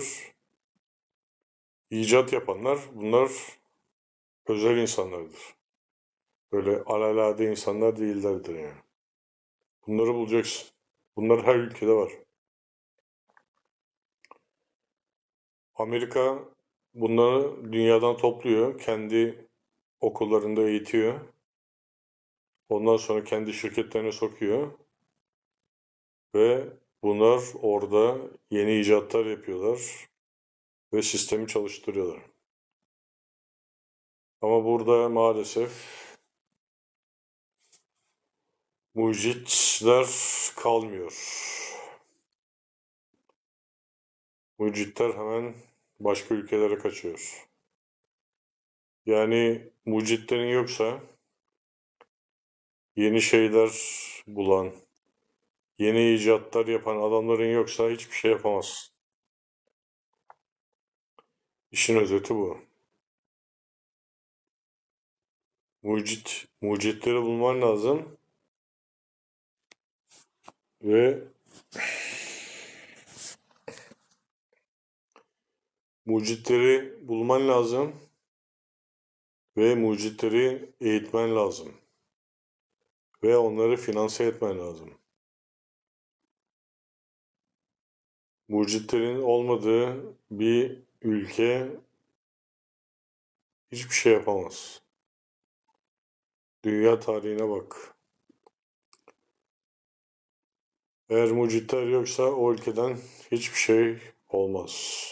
yoktur. İcat yapanlar bunlar özel insanlardır. Böyle alelade insanlar değillerdir yani. Bunları bulacaksın. Bunlar her ülkede var. Amerika bunları dünyadan topluyor. Kendi okullarında eğitiyor. Ondan sonra kendi şirketlerine sokuyor. Ve bunlar orada yeni icatlar yapıyorlar. Ve sistemi çalıştırıyorlar. Ama burada maalesef mucitler kalmıyor. Mucitler hemen başka ülkelere kaçıyor. Yani mucitlerin yoksa yeni şeyler bulan, yeni icatlar yapan adamların yoksa hiçbir şey yapamaz. İşin özeti bu. Mucit, mucitleri bulman lazım ve mucitleri bulman lazım ve mucitleri eğitmen lazım ve onları finanse etmen lazım. Mucitlerin olmadığı bir ülke hiçbir şey yapamaz. Dünya tarihine bak. Eğer mucitler yoksa o ülkeden hiçbir şey olmaz.